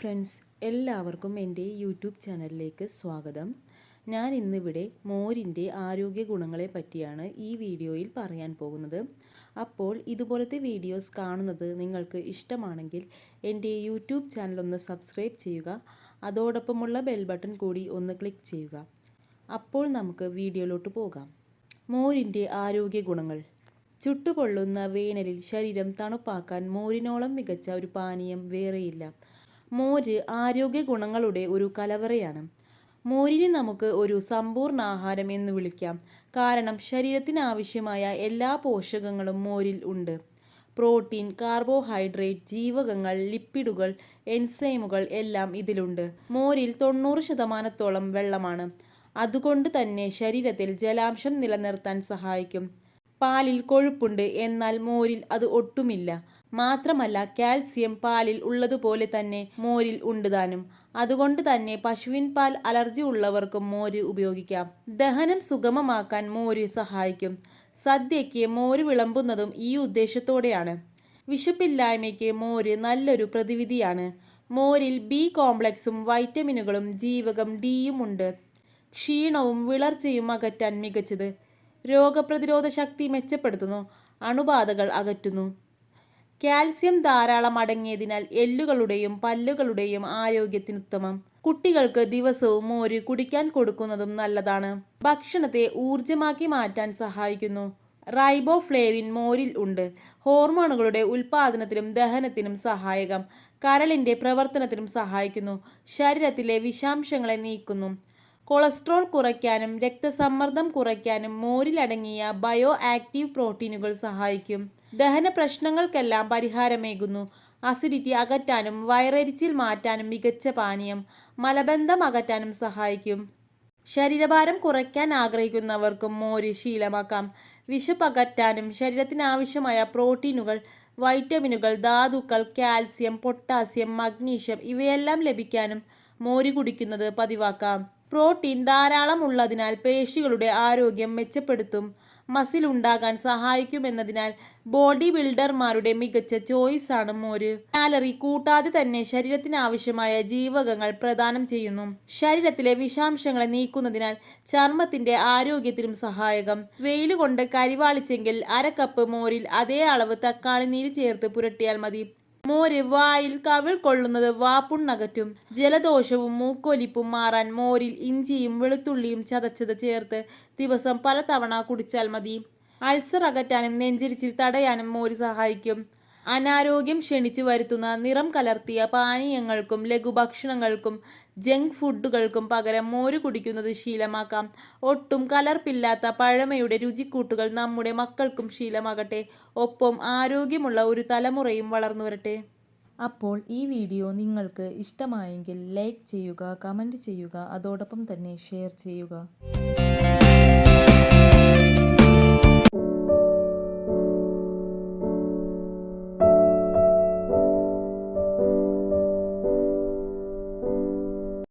Friends എല്ലാവർക്കും എന്റെ YouTube ചാനലിലേക്ക് സ്വാഗതം. ഞാൻ ഇന്നിവിടെ മോരിന്റെ ആരോഗ്യ ഗുണങ്ങളെ പറ്റിയാണ് ഈ വീഡിയോയിൽ പറയാൻ പോകുന്നത്. അപ്പോൾ ഇതുപോലത്തെ വീഡിയോസ് കാണുന്നത് നിങ്ങൾക്ക് ഇഷ്ടമാണെങ്കിൽ എന്റെ യൂട്യൂബ് ചാനൽ ഒന്ന് സബ്സ്ക്രൈബ് ചെയ്യുക അതോടൊപ്പമുള്ള ബെൽ ബട്ടൺ കൂടി ഒന്ന് ക്ലിക്ക് ചെയ്യുക. അപ്പോൾ നമുക്ക് വീഡിയോയിലോട്ട് പോകാം. മോരിന്റെ ആരോഗ്യ ഗുണങ്ങൾ. ചുട്ടുപൊള്ളുന്ന വേനലിൽ ശരീരം തണുപ്പാക്കാൻ മോരിനോളം മികച്ച ഒരു പാനീയം വേറെയില്ല. മോര് ആരോഗ്യ ഗുണങ്ങളുടെ ഒരു കലവറയാണ്. മോരിനെ നമുക്ക് ഒരു സമ്പൂർണ ആഹാരം എന്ന് വിളിക്കാം. കാരണം ശരീരത്തിന് ആവശ്യമായ എല്ലാ പോഷകങ്ങളും മോരിൽ ഉണ്ട്. പ്രോട്ടീൻ കാർബോഹൈഡ്രേറ്റ് ജീവകങ്ങൾ ലിപ്പിഡുകൾ എൻസൈമുകൾ എല്ലാം ഇതിലുണ്ട്. മോരിൽ തൊണ്ണൂറ് ശതമാനത്തോളം വെള്ളമാണ്. അതുകൊണ്ട് തന്നെ ശരീരത്തിൽ ജലാംശം നിലനിർത്താൻ സഹായിക്കും. പാലിൽ കൊഴുപ്പുണ്ട്. എന്നാൽ മോരിൽ അത് ഒട്ടുമില്ല. മാത്രമല്ല കാൽസ്യം പാലിൽ ഉള്ളതുപോലെ തന്നെ മോരിൽ ഉണ്ട് താനും. അതുകൊണ്ട് തന്നെ പശുവിൻ പാൽ അലർജി ഉള്ളവർക്കും മോര് ഉപയോഗിക്കാം. ദഹനം സുഗമമാക്കാൻ മോര് സഹായിക്കും. സദ്യയ്ക്ക് മോര് വിളമ്പുന്നതും ഈ ഉദ്ദേശത്തോടെയാണ്. വിശപ്പില്ലായ്മയ്ക്ക് മോര് നല്ലൊരു പ്രതിവിധിയാണ്. മോരിൽ ബി കോംപ്ലക്സും വൈറ്റമിനുകളും ജീവകം ഡിയും ഉണ്ട്. ക്ഷീണവും വിളർച്ചയും അകറ്റാൻ മികച്ചത്. രോഗപ്രതിരോധ ശക്തി മെച്ചപ്പെടുത്തുന്നു. അണുബാധകൾ അകറ്റുന്നു. കാൽസ്യം ധാരാളം അടങ്ങിയതിനാൽ എല്ലുകളുടെയും പല്ലുകളുടെയും ആരോഗ്യത്തിന് ഉത്തമം. കുട്ടികൾക്ക് ദിവസവും മോര് കുടിക്കാൻ കൊടുക്കുന്നതും നല്ലതാണ്. ഭക്ഷണത്തെ ഊർജമാക്കി മാറ്റാൻ സഹായിക്കുന്നു. റൈബോഫ്ലേവിൻ മോരിൽ ഉണ്ട്. ഹോർമോണുകളുടെ ഉൽപാദനത്തിനും ദഹനത്തിനും സഹായകം. കരളിന്റെ പ്രവർത്തനത്തിനും സഹായിക്കുന്നു. ശരീരത്തിലെ വിഷാംശങ്ങളെ നീക്കുന്നു. കൊളസ്ട്രോൾ കുറയ്ക്കാനും രക്തസമ്മർദ്ദം കുറയ്ക്കാനും മോരിലടങ്ങിയ ബയോ ആക്റ്റീവ് പ്രോട്ടീനുകൾ സഹായിക്കും. ദഹന പ്രശ്നങ്ങൾക്കെല്ലാം പരിഹാരമേകുന്നു. അസിഡിറ്റി അകറ്റാനും വയറരിച്ചിൽ മാറ്റാനും മികച്ച പാനീയം മലബന്ധം അകറ്റാനും സഹായിക്കും. ശരീരഭാരം കുറയ്ക്കാൻ ആഗ്രഹിക്കുന്നവർക്കും മോര് ശീലമാക്കാം. വിശപ്പ് അകറ്റാനും ശരീരത്തിന് ആവശ്യമായ പ്രോട്ടീനുകൾ വൈറ്റമിനുകൾ ധാതുക്കൾ കാൽസ്യം പൊട്ടാസ്യം മഗ്നീഷ്യം ഇവയെല്ലാം ലഭിക്കാനും മോര് കുടിക്കുന്നത് പതിവാക്കാം. പ്രോട്ടീൻ ധാരാളം ഉള്ളതിനാൽ പേശികളുടെ ആരോഗ്യം മെച്ചപ്പെടുത്തും. മസിൽ ഉണ്ടാകാൻ സഹായിക്കുമെന്നതിനാൽ ബോഡി ബിൽഡർമാരുടെ മികച്ച ചോയ്സ് ആണ് മോര്. കാലറി കൂട്ടാതെ തന്നെ ശരീരത്തിനാവശ്യമായ ജീവകങ്ങൾ പ്രദാനം ചെയ്യുന്നു. ശരീരത്തിലെ വിഷാംശങ്ങളെ നീക്കുന്നതിനാൽ ചർമ്മത്തിന്റെ ആരോഗ്യത്തിനും സഹായകം. വെയിലുകൊണ്ട് കരിവാളിച്ചെങ്കിൽ അര കപ്പ് മോരിൽ അതേ അളവ് തക്കാളി നീര് ചേർത്ത് പുരട്ടിയാൽ മതി. മോര് വായിൽ കവിൾ കൊള്ളുന്നത് വാപ്പുണ്ണകറ്റും ജലദോഷവും മൂക്കൊലിപ്പും മാറാൻ മോരിൽ ഇഞ്ചിയും വെളുത്തുള്ളിയും ചതച്ചത് ചേർത്ത് ദിവസം പലതവണ കുടിച്ചാൽ മതി. അൾസർ അകറ്റാനും നെഞ്ചിരിച്ചിൽ തടയാനും മോര് സഹായിക്കും. അനാരോഗ്യം ക്ഷണിച്ചു വരുത്തുന്ന നിറം കലർത്തിയ പാനീയങ്ങൾക്കും ലഘുഭക്ഷണങ്ങൾക്കും ജങ്ക് ഫുഡുകൾക്കും പകരം മോര് കുടിക്കുന്നത് ശീലമാക്കാം. ഒട്ടും കലർപ്പില്ലാത്ത പഴമയുടെ രുചിക്കൂട്ടുകൾ നമ്മുടെ മക്കൾക്കും ശീലമാകട്ടെ. ഒപ്പം ആരോഗ്യമുള്ള ഒരു തലമുറയും വളർന്നു വരട്ടെ. അപ്പോൾ ഈ വീഡിയോ നിങ്ങൾക്ക് ഇഷ്ടമായെങ്കിൽ ലൈക്ക് ചെയ്യുക കമന്റ് ചെയ്യുക അതോടൊപ്പം തന്നെ ഷെയർ ചെയ്യുക.